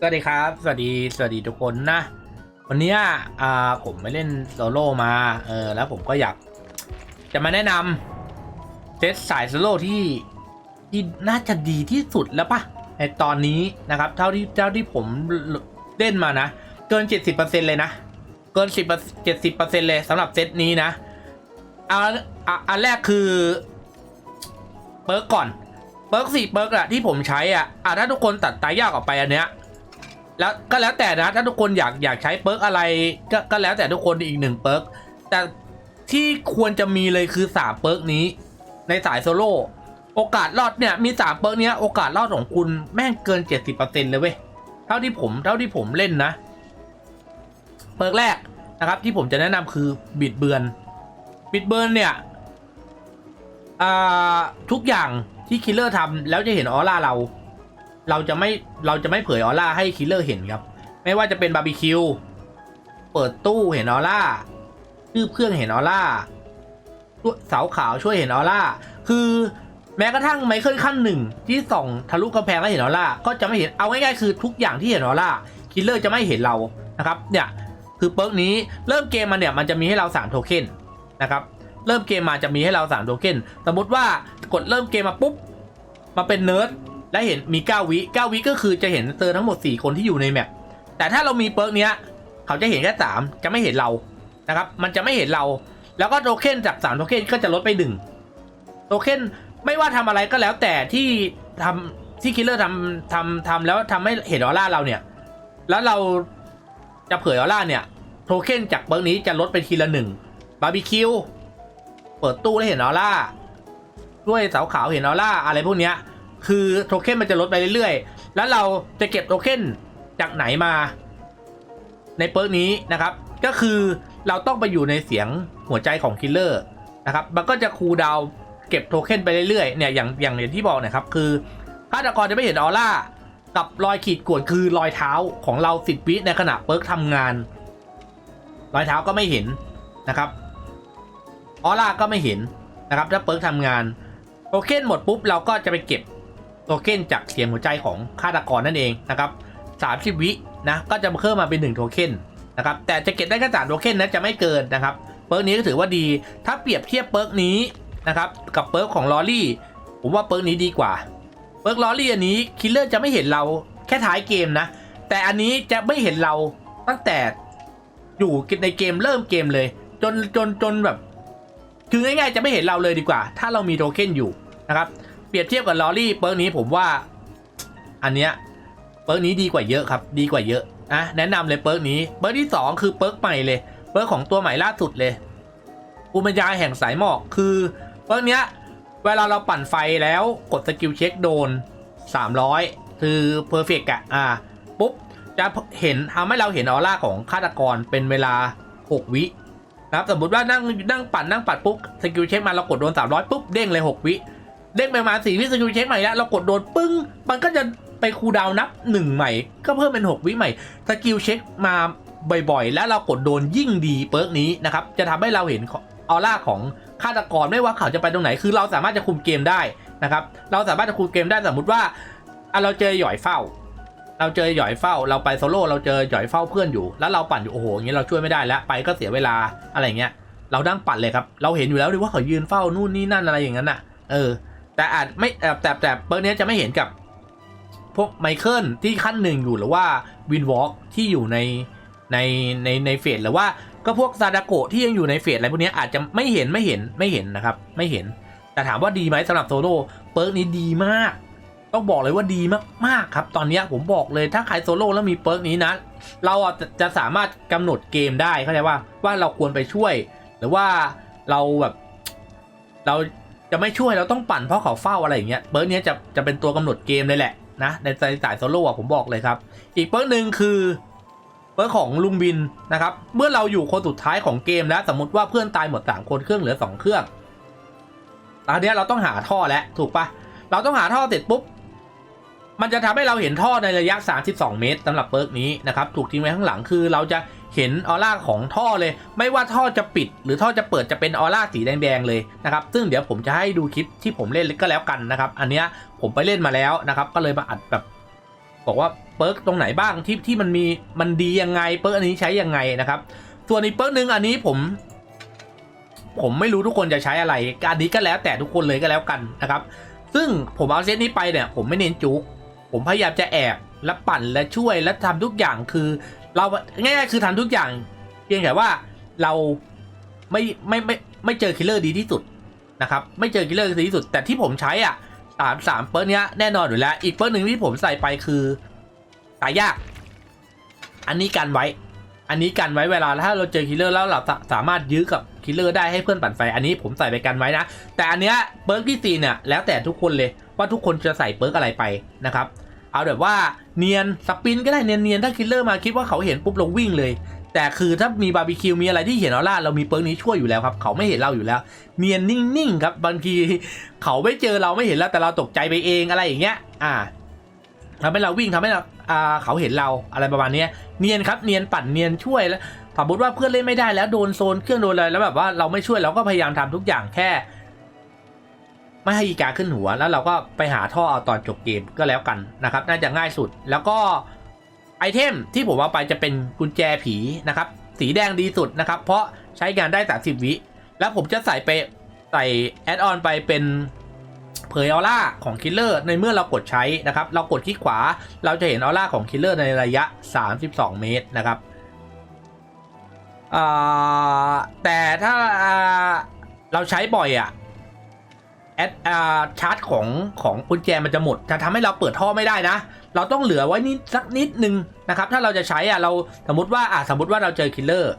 สวัสดีครับ สวัสดีสวัสดีทุกคนนะ วันนี้อ่าผมไปเล่นโซโล่มาเออแล้วผมก็อยาก จะมาแนะนำเซตสายโซโล่ที่ที่น่าจะดีที่สุดแล้วปะในตอนนี้นะครับเท่าที่เท่าที่ผมเล่นมานะ เกิน 70%เลยนะ เกิน10 70%เลยสำหรับเซตนี้นะเอาอะอันแรกคือเปิร์กก่อนเปิร์กสี่เปิร์กอะที่ผมใช้อะอะถ้าทุกคนตัดตายยากออกไปอันเนี้ย แล้วก็แล้วแต่นะ ถ้าทุกคนอยากอยากใช้เปิร์กอะไรก็ก็แล้วแต่ทุกคนอีกหนึ่งเปิร์กแต่ที่ควรจะมีเลยคือสามเปิร์กนี้ ในสายโซโล่โอกาสรอดเนี่ยมีสามเปิร์กเนี้ยโอกาสรอดของคุณแม่งเกิน70%เลยเว้ยเท่าที่ผมเท่าที่ผมเล่นนะ เปิร์กแรกนะครับ ที่ผมจะแนะนำคือบิดเบือนบิดเบือนเนี่ยทุกอย่างที่คิลเลอร์ทำแล้วจะเห็นออร่าเรา เราจะไม่เราจะไม่เผยออร่าให้คิลเลอร์เห็นครับ ไม่ว่าจะเป็นบาร์บีคิวเปิดตู้เห็นออร่าชื่อเครื่องเห็นออร่าเสาขาวช่วยเห็นออร่าคือแม้กระทั่งไมเคิลขั้นหนึ่งที่ส่องทะลุกำแพงแล้วเห็นออร่าก็จะไม่เห็นเอาง่ายๆคือทุกอย่างที่เห็นออร่าคิลเลอร์จะไม่เห็นเรานะครับเนี่ยคือเปิร์กนี้เริ่มเกมมาเนี่ยมันจะมีให้เรา3โทเค็นนะครับเริ่มเกมมาจะมีให้เรา3โทเค็นสมมติว่ากดเริ่มเกมมาปุ๊บมาเป็นเนิร์ด และเห็นมี 9 วิ9วิก็คือจะเห็นเตอร์ทั้งหมด 4 คนที่อยู่ในแมปแต่ถ้าเรามีเปิร์กเนี้ย เขาจะเห็นแค่ 3 จะไม่เห็นเรานะครับ มันจะไม่เห็นเรา แล้วก็โทเค็นจาก3โทเค็นก็จะลดไป1โทเค็นไม่ว่าทำอะไรก็แล้วแต่ที่ทำที่คิลเลอร์ทำทำทำแล้วทำให้เห็นออร่าเราเนี่ย แล้วเราจะเผยออร่าเนี่ยโทเค็นจากเปิร์กนี้จะลดไปทีละหนึ่งบาร์บีคิวเปิดตู้แล้วเห็นออร่าด้วยเสาขาวเห็นออร่าอะไรพวกเนี้ย คือโทเค็นมันจะลดไปเรื่อยๆ แล้วเราจะเก็บโทเค็นจากไหนมา ในเปิร์กนี้นะครับ ก็คือเราต้องไปอยู่ในเสียงหัวใจของคิลเลอร์นะครับ มันก็จะคูลดาวเก็บโทเค็นไปเรื่อยๆ เนี่ยอย่างอย่างอย่างที่บอกนะครับ คือฆาตกรจะไม่เห็นออร่ากับรอยขีดข่วนคือรอยเท้าของเราสิบวิในขณะเปิร์กทำงาน รอยเท้าก็ไม่เห็นนะครับออร่าก็ไม่เห็นนะครับถ้าเปิร์กทำงานโทเค็นหมดปุ๊บเราก็จะไปเก็บ โทเค็นจากเสียงหัวใจของฆาตกรนั่นเองนะครับ30 วินะก็จะเพิ่มมาเป็น1โทเค็นนะครับแต่จะเก็บได้แค่3โทเค็นนะจะไม่เกินนะครับเปิร์กนี้ก็ถือว่าดี ถ้าเปรียบเทียบเปิร์กนี้นะครับกับเปิร์กของลอรี่ ผมว่าเปิร์กนี้ดีกว่า เปิร์กลอรี่อันนี้คิลเลอร์จะไม่เห็นเราแค่ท้ายเกมนะ แต่อันนี้จะไม่เห็นเราตั้งแต่อยู่ในเกมเริ่มเกมเลย จนจนจนแบบ คือง่ายๆจะไม่เห็นเราเลยดีกว่า ถ้าเรามีโทเค็นอยู่นะครับ เปรียบเทียบกับลอรี่เปิร์กนี้ผมว่า อันเนี้ยเปิร์กนี้ดีกว่าเยอะครับ ดีกว่าเยอะอะแนะนำเลยเปิร์กนี้เปิร์กที่ 2 คือเปิร์กใหม่เลยเปิร์กของตัวใหม่ล่าสุดเลยภูมิปัญญาแห่งสายหมอกคือเปิร์กเนี้ยเวลาเราปั่นไฟแล้วกดสกิลเช็คโดน 300 คือเพอร์เฟกอะอะปุ๊บจะเห็นทำให้เราเห็นออร่าของฆาตกรเป็นเวลา 6 วินะครับสมมติว่านั่งนั่งปั่นนั่งปัดปุ๊บสกิลเช็คมาเรากดโดน 300 ปุ๊บ เด้งเลย 6 วิ เด้งไปมาสี่วิสกิลเช็คใหม่แล้วเรากดโดนปึ้ง มันก็จะไปคูดาวนับหนึ่งใหม่ ก็เพิ่มเป็น 6 วิใหม่สกิลเช็คมาบ่อยๆ แล้วเรากดโดนยิ่งดีเปิร์กนี้นะครับ จะทำให้เราเห็นออร่าของฆาตกรไม่ว่าเขาจะไปตรงไหน คือเราสามารถจะคุมเกมได้นะครับ เราสามารถจะคุมเกมได้สมมติว่าเราเจอหย่อยเฝ้า เราเจอหย่อยเฝ้า เราไปโซโล่เราเจอหย่อยเฝ้าเพื่อนอยู่ แล้วเราปั่นอยู่โอ้โหอย่างนี้เราช่วยไม่ได้แล้วไปก็เสียเวลาอะไรเงี้ย เรานั่งปั่นเลยครับ เราเห็นอยู่แล้วดิว่าเขายืนเฝ้านู่นนี่นั่นอะไรอย่างนั้นอะ เออ แต่อาจไม่แต่แต่แต่เปิร์กเนี้ยจะไม่เห็นกับ พวกไมเคิลที่ขั้นหนึ่งอยู่หรือว่าวินวอล์กที่อยู่ในในในในเฟสหรือว่าก็พวกซาดาโกะที่ยังอยู่ในเฟสอะไรพวกนี้อาจจะไม่เห็นไม่เห็นไม่เห็นนะครับ ไม่เห็น แต่ถามว่าดีไหมสำหรับโซโล่เปิร์กนี้ดีมาก ต้องบอกเลยว่าดีมากๆครับ ตอนนี้ผมบอกเลยถ้าใครโซโล่แล้วมีเปิร์กนี้นะ เราจะจะสามารถกำหนดเกมได้เข้าใจว่าว่าเราควรไปช่วย หรือว่าเราแบบเรา จะไม่ช่วยเราต้องปั่นเพราะเขาเฝ้าอะไรอย่างเงี้ยเปิร์กเนี้ยจะจะเป็นตัวกำหนดเกมเลยแหละนะในสายสายโซโล่ผมบอกเลยครับ อีกเปิร์กหนึ่งคือเปิร์กของลุงบินนะครับเมื่อเราอยู่คนสุดท้ายของเกมแล้วสมมติว่าเพื่อนตายหมดสามคนเครื่องเหลือสองเครื่องตอนเนี้ยเราต้องหาท่อแล้วถูกปะเราต้องหาท่อเสร็จปุ๊บมันจะทำให้เราเห็นท่อในระยะ 32 เมตรสำหรับเปิร์กนี้นะครับถูกทิ้งไว้ข้างหลังคือเราจะ เห็นออร่าของท่อเลย ไม่ว่าท่อจะปิด หรือท่อจะเปิดจะเป็นออร่าสีแดงๆเลยนะครับซึ่งเดี๋ยวผมจะให้ดูคลิปที่ผมเล่นก็แล้วกันนะครับ อันเนี้ยผมไปเล่นมาแล้วนะครับ ก็เลยมาอัดแบบบอกว่าเปิร์กตรงไหนบ้างที่ที่มันมีมันดียังไงเปิร์กอันนี้ใช้ยังไงนะครับส่วนอีกเปิร์กหนึ่งอันนี้ผม ผมไม่รู้ทุกคนจะใช้อะไรอันนี้ก็แล้วแต่ทุกคนเลยก็แล้วกันนะครับ ซึ่งผมเอาเซตนี้ไปเนี่ย ผมไม่เน้นจุกผมพยายามจะแอบและปั่นและช่วยและทำทุกอย่างคือ เราง่ายๆคือทำทุกอย่าง เพียงแต่ว่าเราไม่ไม่ไม่ไม่เจอคิลเลอร์ดีที่สุดนะครับ ไม่เจอคิลเลอร์ดีที่สุด แต่ที่ผมใช้อะสามสามเปิร์เนี้ยแน่นอนอยู่แล้ว อีกเปิร์หนึ่งที่ผมใส่ไปคือตายยาก อันนี้กันไว้ อันนี้กันไว้เวลาถ้าเราเจอคิลเลอร์แล้วเราสาสามารถยื้อกับคิลเลอร์ได้ให้เพื่อนปั่นไฟ อันนี้ผมใส่ไปกันไว้นะ แต่อันเนี้ยเปิร์กที่สี่เนี่ยแล้วแต่ทุกคนเลยว่าทุกคนจะใส่เปิร์กอะไรไปนะครับ เอาแบบว่าเนียนสปินก็ได้เนียนๆถ้าคิลเลอร์มาคิดว่าเขาเห็นปุ๊บเราวิ่งเลย แต่คือถ้ามีบาร์บีคิวมีอะไรที่เห็นออร่าเรามีเปิร์กนี้ช่วยอยู่แล้วครับเขาไม่เห็นเราอยู่แล้ว เนียนนิ่งๆครับบางทีเขาไม่เจอเราไม่เห็นแล้วแต่เราตกใจไปเองอะไรอย่างเงี้ย อ่าทำให้เราวิ่งทำให้เราเขาเห็นเราอะไรประมาณเนี้ยเนียนครับเนียนปั่นเนียนช่วยแล้วสมมติว่าเพื่อนเล่นไม่ได้แล้วโดนโซนเครื่องโดนอะไรแล้วแบบว่าเราไม่ช่วยเราก็พยายามทำทุกอย่างแค่ ไม่ให้อีกาขึ้นหัว แล้วเราก็ไปหาท่อเอาตอนจบเกมก็แล้วกันนะครับ น่าจะง่ายสุดแล้วก็ไอเทมที่ผมเอาไปจะเป็นกุญแจผีนะครับ สีแดงดีสุดนะครับ เพราะใช้งานได้ 30 วิ แล้วผมจะใส่ไปใส่แอดออนไปเป็นเผยออร่าของคิลเลอร์ในเมื่อเรากดใช้นะครับ เรากดคลิกขวาเราจะเห็นออร่าของคิลเลอร์ในระยะ 32 เมตรนะครับแต่ถ้าอ่าเราใช้บ่อยอะ แอดอ่าชาร์จของของกุญแจมันจะหมด จะทำให้เราเปิดท่อไม่ได้นะ เราต้องเหลือไว้นิดสักนิดนึงนะครับ ถ้าเราจะใช้อะเราสมมติว่าอะสมมติว่าเราเจอคิลเลอร์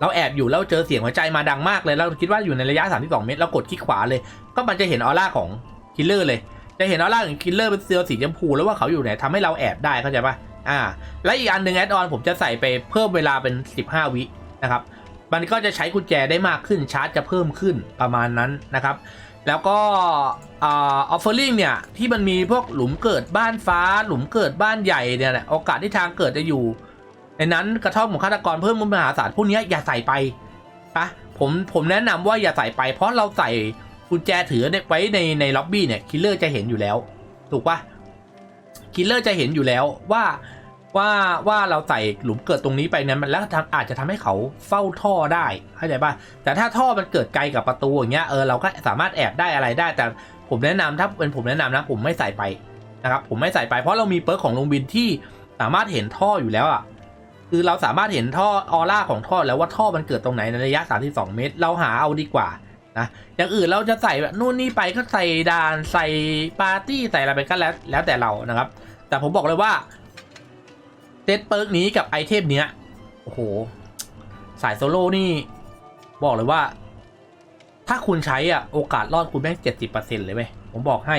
เราแอบอยู่แล้วเจอเสียงหัวใจมาดังมากเลยเราคิดว่าอยู่ในระยะ 32 เมตรเรากดคลิกขวาเลย ก็มันจะเห็นออร่าของคิลเลอร์เลย จะเห็นออร่าของคิลเลอร์เป็นเซลล์สีชมพูแล้วว่าเขาอยู่ไหนทำให้เราแอบได้เข้าใจปะอ่า และอีกอันหนึ่งแอดออนผมจะใส่ไปเพิ่มเวลาเป็น 15 วินะครับมันก็จะใช้กุญแจได้มากขึ้นชาร์จจะเพิ่มขึ้นประมาณนั้นนะครับ แล้วก็ออฟเฟอร์ลิงเนี่ย ที่มันมีพวกหลุมเกิดบ้านฟ้า หลุมเกิดบ้านใหญ่เนี่ยแหละโอกาสที่ทางเกิดจะอยู่ ในนั้นกระท่อมของฆาตกรเพิ่มมหาศาลพวกนี้อย่าใส่ไปนะผมผมแนะนำว่าอย่าใส่ไป เพราะเราใส่กุญแจถือไว้ในในล็อบบี้เนี่ยคิลเลอร์จะเห็นอยู่แล้ว ถูกปะคิลเลอร์จะเห็นอยู่แล้วว่า ว่าว่าเราใส่หลุมเกิดตรงนี้ไปเนี่ยมันแล้วอาจจะทำให้เขาเฝ้าท่อได้เข้าใจป่ะแต่ถ้าท่อมันเกิดไกลกับประตูอย่างเงี้ยเออเราก็สามารถแอบได้อะไรได้ แต่ผมแนะนำถ้าเป็นผมแนะนำนะผมไม่ใส่ไปนะครับผมไม่ใส่ไปเพราะเรามีเปิร์กของลงบินที่สามารถเห็นท่ออยู่แล้วอะคือเราสามารถเห็นท่อออร่าของท่อแล้วว่าท่อมันเกิดตรงไหนในระยะ 32 เมตร เราหาเอาดีกว่านะอย่างอื่นเราจะใส่แบบนู่นนี่ไปก็ใส่ดานใส่ปาร์ตี้ใส่อะไรไปก็แล้วแล้วแต่เรานะครับ แต่ผมบอกเลยว่า เซตเปิร์กนี้กับไอเทมเนี้ย โอ้โห สายโซโล่นี่ บอกเลยว่า ถ้าคุณใช้อะ โอกาสรอดคุณแม่งเจ็ดสิบเปอร์เซ็นต์เลยเว้ย ผมบอกให้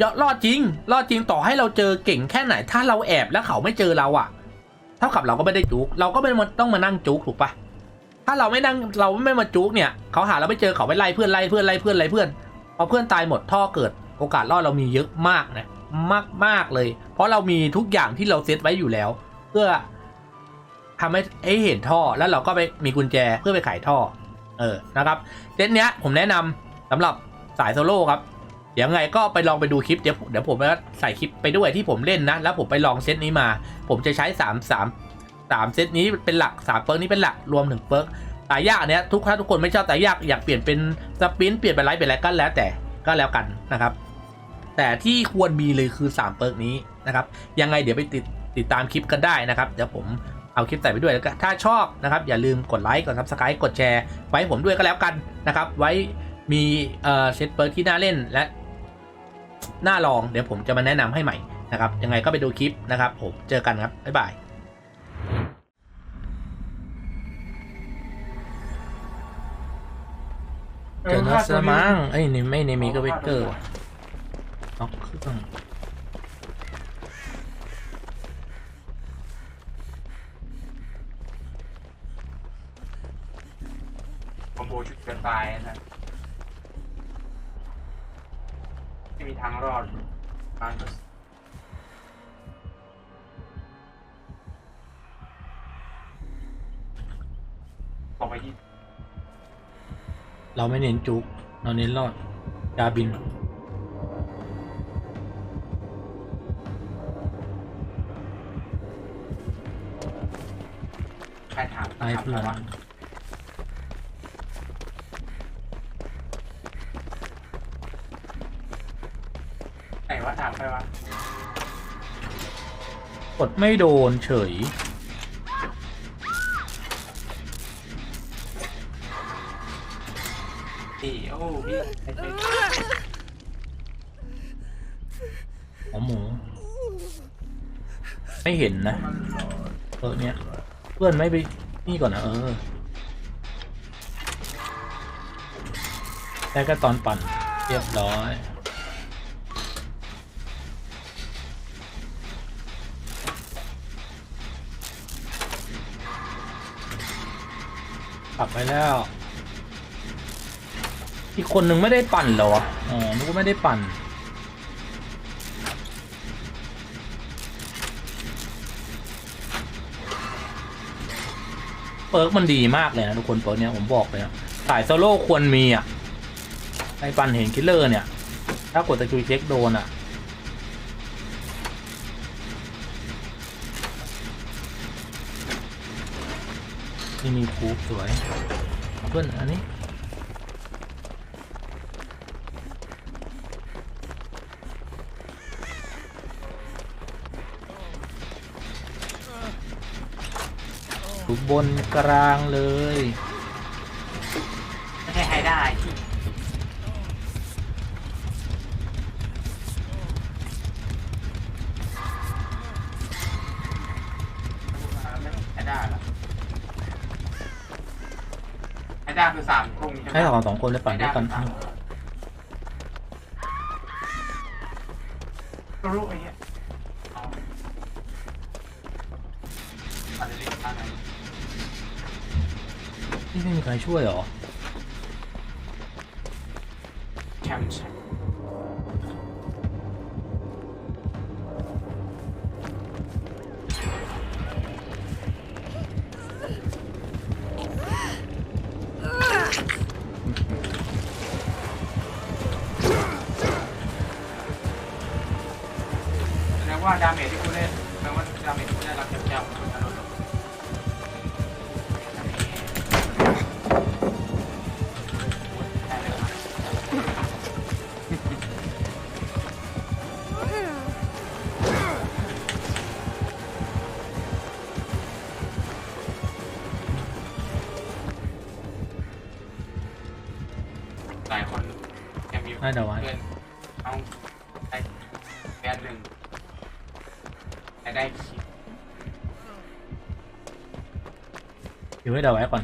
ยอดรอดจริง รอดจริงต่อให้เราเจอเก่งแค่ไหน ถ้าเราแอบแล้วเขาไม่เจอเราอะ เท่ากับเราก็ไม่ได้จุก เราก็ไม่ต้องมานั่งจุกถูกปะถ้าเราไม่นั่งเราไม่มาจุกเนี่ย เขาหาเราไม่เจอเขาไปไล่เพื่อนไล่เพื่อนไล่เพื่อนไล่เพื่อนพอเพื่อนตายหมดท่อเกิด โอกาสรอดเรามีเยอะมากนะ มากมากเลย เพราะเรามีทุกอย่างที่เราเซตไว้อยู่แล้ว เพื่อทำให้ให้เห็นท่อแล้วเราก็ไปมีกุญแจเพื่อไปไขท่อ เออนะครับเซตเนี้ยผมแนะนำสำหรับสายโซโล่ครับเดี๋ยวไงก็ไปลองไปดูคลิปเดี๋ยวเดี๋ยวผมจะใส่คลิปไปด้วยที่ผมเล่นนะ แล้วผมไปลองเซตนี้มา ผมจะใช้3 3 3เซตนี้เป็นหลัก3เปิร์กนี้เป็นหลักรวมถึงเปิร์กตายยากเนี้ยทุกถ้าทุกคนไม่ชอบตายยากอยากเปลี่ยนเป็นสปินเปลี่ยนเป็นไลท์เป็นอะไรก็แล้วแต่ก็แล้วกันนะครับ แต่ที่ควรมีเลยคือ 3 เปิร์กนี้นะครับ ยังไงเดี๋ยวไปติดติดตามคลิปกันได้นะครับ เดี๋ยวผมเอาคลิปใส่ไปด้วยแล้วก็ถ้าชอบนะครับ อย่าลืมกดไลค์กดซับสไครต์กดแชร์ ไว้ผมด้วยก็แล้วกันนะครับ ไว้มีเอ่อเซตเปิร์กที่น่าเล่นและน่าลองเดี๋ยวผมจะมาแนะนำให้ใหม่นะครับ ยังไงก็ไปดูคลิปนะครับ ผมเจอกันครับ บ๊ายบายเจอนัสมังเอ้ยนี่ไม่ในมีก็เวกเกอร์ ล็อกเครื่องคอมโบชุดกระตายนะไม่มีทางรอดมันต่อไปที่เราไม่เน้นจุก เราเน้นรอด ดาบิน เพื่อนไหนวะถามไปวะกดไม่โดนเฉย พี่โอ้พี่ไอ้เจ๊หมอหมู ไม่เห็นนะเออเนี่ยเพื่อนไม่ไป นี่ก่อนนะเออได้วก็ตอนปั่นเรียบร้อยกลับไปแล้ว อีกคนหนึ่งไม่ได้ปั่นเหรอวะอ๋อนึกว่าไม่ได้ปั่น เปิร์กมันดีมากเลยนะทุกคนเปิร์กเนี้ยผมบอกเลยนะสายโซโล่ควรมีอะไอปันเห็นคิลเลอร์เนี่ย ถ้ากดตะกุยเช็คโดนอะนี่มีคูปสวยเพื่อนอันนี้ อยู่บนกลางเลย ไม่ใช่ใครได้ที่ไม่ใครได้หรอใครได้คือสามกลุ่มใช่ไหมให้เราสองคนเลยปั่นด้วยกันใครได้คือสาม ช่วยเหรอแชมป์แชมป์แสดงว่าดาเมจที่ หลายคนยังมีน่าจะไว้เพื่อนเอาได้แบนหนึ่งแต่ได้คิด อยู่ให้เดาไว้ก่อน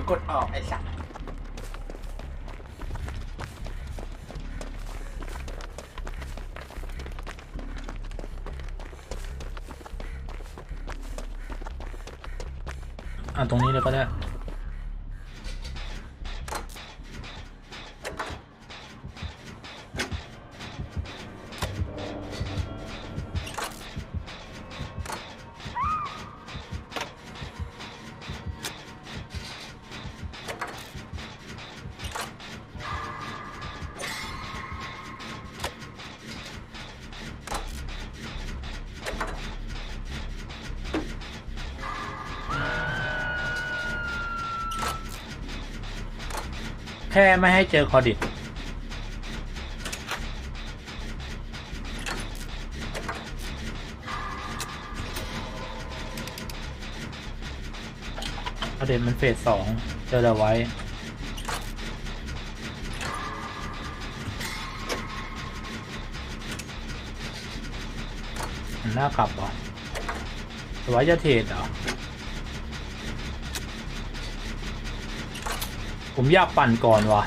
ลกดออกไอ้สัตว์อะตรงนี้เลยก็ได้ แค่ไม่ให้เจอคอดิตประเด็นมันเฟสสองเจอเดาไว้มันน่ากลับเหรอหรือว่าจะเทรดเหรอ ผมอยากปั่นก่อนวะ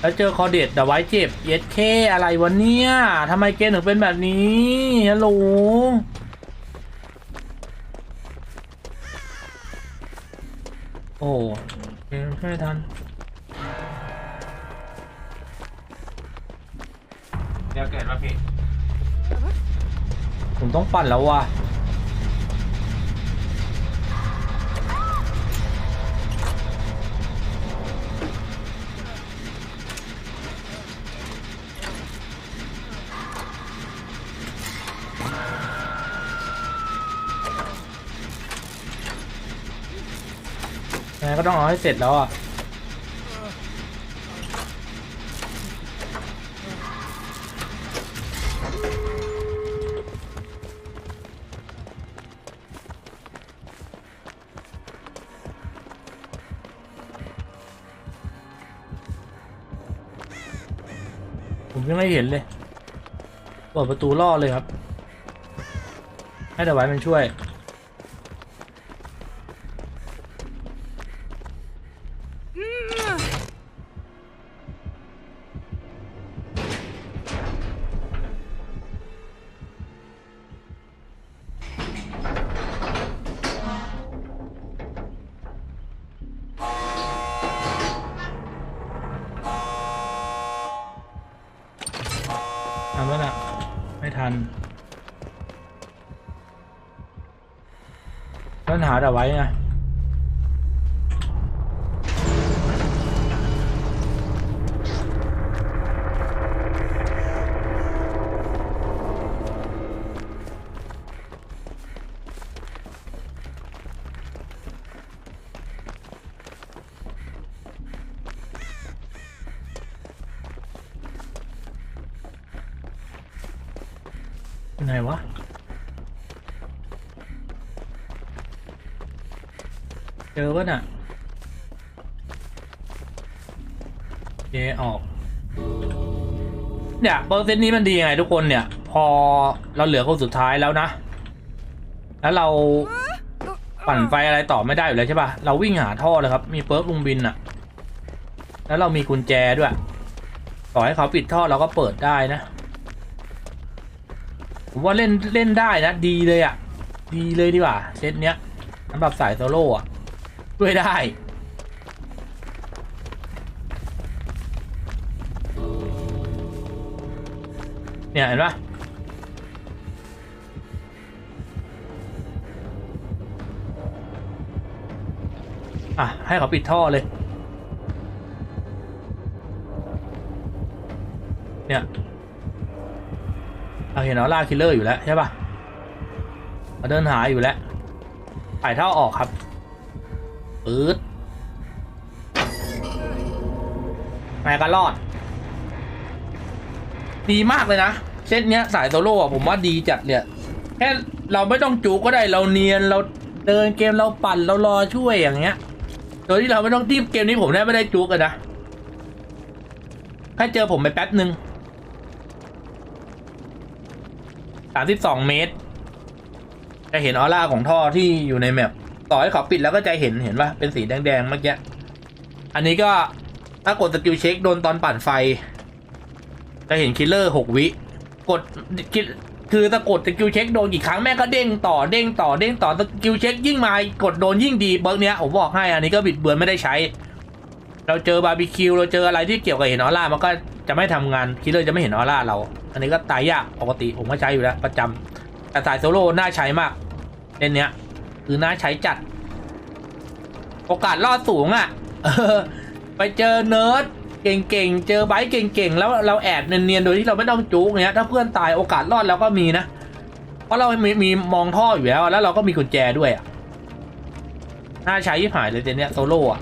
แล้วเจอคอเด็ดเดาไว้เจ็บ เย็ดเคอะไรวะเนี่ยทำไมเกมถึงเป็นแบบนี้ฮัลโหลโอ้เกมไม่ทันเดี๋ยวเกิดมาพี่ ผมต้องปั่นแล้วว่ะ งไงก็ต้องเอาให้เสร็จแล้วอะผมยังไม่เห็นเลยเปิดประตูล่อเลยครับ ให้เดวไว้มันช่วย ปัญหา เดาไว้ไงเป็นไงวะเจอปะน่ะเจออก เนี่ยเปอร์เซ็นต์นี้มันดียังไงทุกคนเนี่ย พอเราเหลือคนสุดท้ายแล้วนะ แล้วเราปั่นไฟอะไรต่อไม่ได้อยู่แล้วใช่ปะเราวิ่งหาท่อเลยครับ มีเปิร์กลุงบินอะแล้วเรามีกุญแจด้วย ต่อให้เขาปิดท่อเราก็เปิดได้นะ ผมว่าเล่นเล่นได้นะ ดีเลยอะดีเลยดีกว่าเซตเนี้ยสำหรับสายโซโล่อะ ด้วยได้ เนี่ย เห็นปะอะ ให้เขาปิดท่อเลย เนี่ยเราเห็นเอาล่าคิลเลอร์อยู่แล้วใช่ปะมาเดินหาอยู่แล้วถ่ายท่อออกครับ ปื๊ดแม่ก็รอด ดีมากเลยนะ เซตเนี้ยสายโซโล่อะผมว่าดีจัดเนี่ยแค่เราไม่ต้องจูก็ได้เราเนียนเราเดินเกมเราปั่นเรารอช่วยอย่างเงี้ย โดยที่เราไม่ต้องทีมเกมนี้ผมแทบไม่ได้จูกันนะแค่เจอผมไปแป๊บหนึ่งสามสิบสองเมตร จะเห็นออร่าของท่อที่อยู่ในแมป ต่อให้เขาปิดแล้วก็จะเห็นเห็นว่าเป็นสีแดงๆเมื่อกี้อันนี้ก็ถ้ากดสกิลเช็คโดนตอนปั่นไฟ จะเห็นคิลเลอร์หกวิกดคิดคือถ้ากดสกิลเช็คโดนกี่ครั้งแม่ก็เด้งต่อเด้งต่อเด้งต่อสกิลเช็คยิ่งมากดโดนยิ่งดีเบิร์กเนี้ยผมบอกให้อันนี้ก็บิดเบือนไม่ได้ใช้ เราเจอบาร์บีคิวเราเจออะไรที่เกี่ยวกับเห็นออร่ามันก็จะไม่ทำงานคิลเลอร์จะไม่เห็นออร่าเรา อันนี้ก็ตายยากปกติผมก็ใช้อยู่แล้วประจำแต่สายโซโล่น่าใช้มากเล่นเนี้ย คือน่าใช้จัด โอกาสรอดสูงอะ่ะไปเจอเนิร์ดเก่งๆ เจอไบค์เก่งๆ แล้วเราแอบเนียนๆ โดยที่เราไม่ต้องจุกเงี้ย ถ้าเพื่อนตายโอกาสรอดเราก็มีนะ เพราะเรามีมีมองท่ออยู่แล้ว แล้วเราก็มีกุญแจด้วยอะ่ะ น่าใช้ยิ่หายเลยเจเนี้ยโซโล่อะ